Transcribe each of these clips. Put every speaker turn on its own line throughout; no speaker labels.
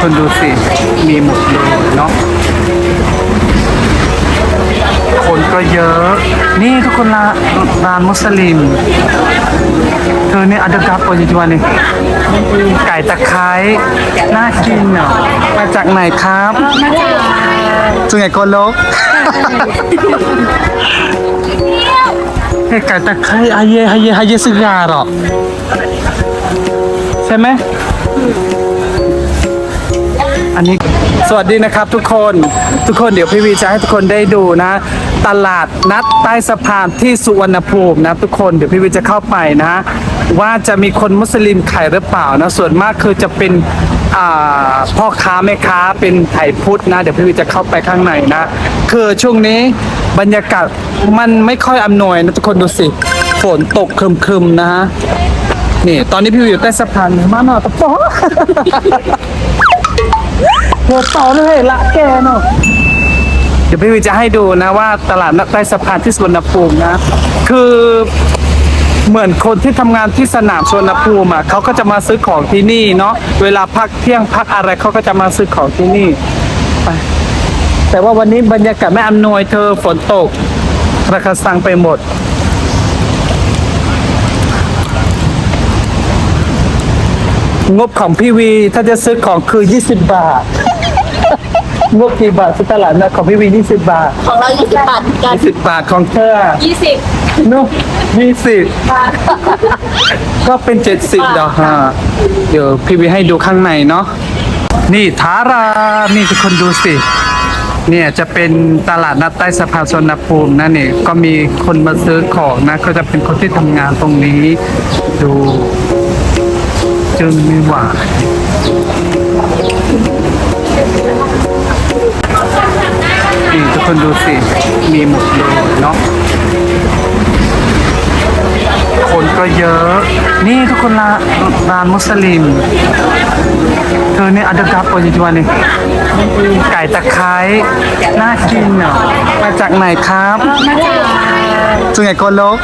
คนดูสิ มีหมดเลยเนาะคนก็เยอะ นี่ทุกคนละร้านมุสลิม เธอเนี่ยอัดกับโอจิจวันนี่ไก่ตะไคร้น่ากินเนาะมาจากไหนครับสุไหงโกลกเฮ้ยไก่ตะไคร้อาเยอาเยอาเยสึกาหรอใช่ไหม อันนี้สวัสดีนะครับทุกคนทุกคนเดี๋ยวพี่วีจะให้ทุกคนได้ดูนะ ตลาดนัดใต้สะพานที่สุวรรณภูมินะทุกคนเดี๋ยวพี่วีจะเข้าไปนะ ว่าจะมีคนมุสลิมขายหรือเปล่านะส่วนมากคือจะเป็นพ่อค้าแม่ค้าเป็นไทยพุทธนะ เดี๋ยวพี่วีจะเข้าไปข้างในนะ คือช่วงนี้บรรยากาศมันไม่ค่อยอำนวยนะทุกคนดูสิ ฝนตกครึมๆนะฮะนี่ ตอนนี้พี่วีอยู่ใต้สะพานมาหน่อยตะปอ เธอต่อเลยละแกเนาะเดี๋ยวพี่วิจะให้ดูนะว่าตลาดนัดใต้สะพานที่สวนภูมินะ คือเหมือนคนที่ทำงานที่สนามสวนภูมิอะเขาก็จะมาซื้อของที่นี่เนาะเวลาพักเที่ยงพักอะไรเขาก็จะมาซื้อของที่นี่ไปแต่ว่าวันนี้บรรยากาศไม่อำนวยเธอฝนตกราคาสั่งไปหมดงบของพี่วีถ้าจะซื้อของคือ 20 บาท งบกี่บาทซื้อตลาดนะของพี่วี20บาท
ของเรา20บาทกัน
20บาทของเธอ
20
นุ๊ก20
บาท
ก็เป็น70ดอกฮะเดี๋ยวพี่วีให้ดูข้างในเนาะนี่ทารานี่ทุกคนดูสิ เนี่ยจะเป็นตลาดนัดใต้สะพานสวนภูมินะนี่ก็มีคนมาซื้อของนะ ก็จะเป็นคนที่ทำงานตรงนี้ ดู จึงไม่หวานนี่ ก็เยอะ นี่ทุกคนละร้านมุสลิม เธอเนี่ยอัดกับโอจิจวันนี่ไก่ตะไคร้น่ากินเนาะมาจากไหนครับ
มาจาก
สุไหงโกลก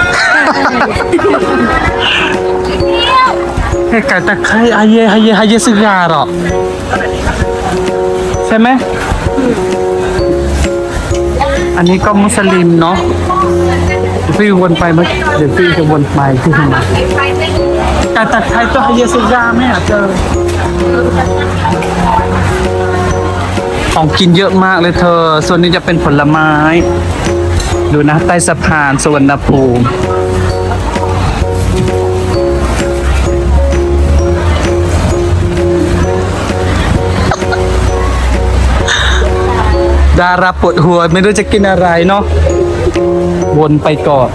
เฮ้ยไก่ตะไคร้อาเยอาเยอาเยสึกาหรอใช่ไหมอันนี้ก็มุสลิมเนาะ เดี๋ยวพี่วนไปมื่อเดี๋ยวพี่จะวนไปที่ทำไมไก่ตะไคร้ตัวอาเยสึกาไหมอะเจอของกินเยอะมากเลยเธอ ส่วนนี้จะเป็นผลไม้ ดูนะ ใต้สะพานสวรรณภูมิดาราปวดหัวไม่รู้จะกินอะไรเนาะ วนไปก่อน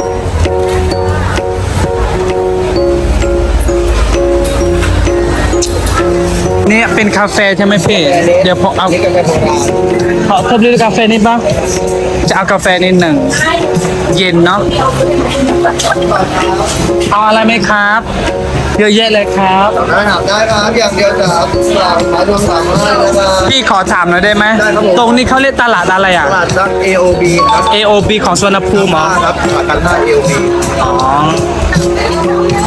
นี่ยเป็นคาเฟ่ใช่ไหมพี่ เดี๋ยวผมเอาขอเพิ่มด้วยกาแฟนิดบ้าง จะเอากาแฟนิดหนึ่ง เย็นเนาะ เอาอะไรไหมครับ เยอะแยะเลยครับ
ได้ครับได้ครับอย่างเดียวจะครับสามขายรวมสามให้นะครับ
พี่ขอถามหน่อยได้ไหม
ได้ครับผม
ตรงนี้เขาเรียกตลาดอะไรอะ
ตลาดนัด AOB ครับ
AOB ของสวนภูมิเหรอ
ห้าครับตลาดกันห้า AOB
อ๋อ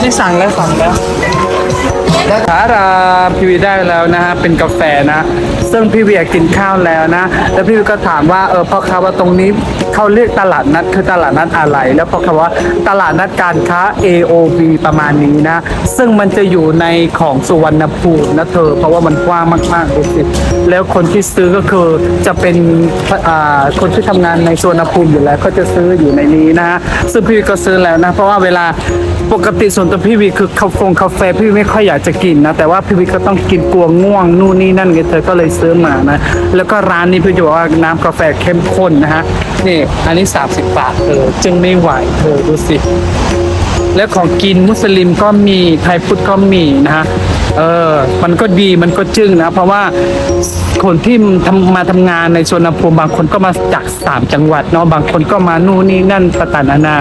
นี่สั่งแล้วสั่งแล้ว สาราพี่วีได้แล้วนะฮะเป็นกาแฟนะ ซึ่งพี่วียกกินข้าวแล้วนะ แล้วพี่วีก็ถามว่าเออพ่อค้าว่าตรงนี้ เขาเรียกตลาดนัดคือตลาดนัดอะไร แล้วพ่อค้าว่าตลาดนัดการค้า AOB ประมาณนี้นะ ซึ่งมันจะอยู่ในของสุวรรณภูมินะเธอ เพราะว่ามันกว้างมากๆดูสิแล้วคนที่ซื้อก็คือจะเป็นคนที่ทำงานในสุวรรณภูมิอยู่แล้ว ก็จะซื้ออยู่ในนี้นะฮะซึ่งพี่วีก็ซื้อแล้วนะ เพราะว่าเวลาปกติส่วนตัวพี่วีคือคาเฟงกาแฟพี่ไม่ค่อยอยากจะกินนะ แต่ว่าพี่วีก็ต้องกินกลัวง่วงนู่นนี่นั่นไงเธอก็เลยซื้อมานะ แล้วก็ร้านนี้พี่จะบอกว่าน้ำกาแฟเข้มข้นนะฮะนี่อันนี้ 30 บาทเธอจึงไม่ไหวเธอดูสิ แล้วของกินมุสลิมก็มีไทยพุทธก็มีนะฮะเออ มันก็ดีมันก็จึ้งนะ เพราะว่าคนที่ทำมาทำงานในชนภูมิบางคนก็มาจากสามจังหวัดเนาะบางคนก็มานู่นนี่นั่นต่างนานา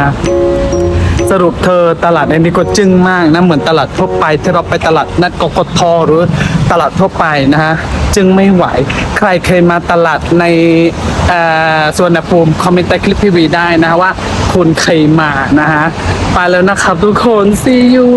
สรุปเธอตลาดในนี้ก็จึ้งมากนะเหมือนตลาดทั่วไปที่เราไปตลาดนัดกกทหรือตลาดทั่วไปนะฮะจึงไม่ไหว ใครเคยมาตลาดในสวนภูมิคอมเมนต์ใต้คลิปพี่วีได้นะฮะว่าคุณเคยมานะฮะไปแล้วนะครับทุกคน see you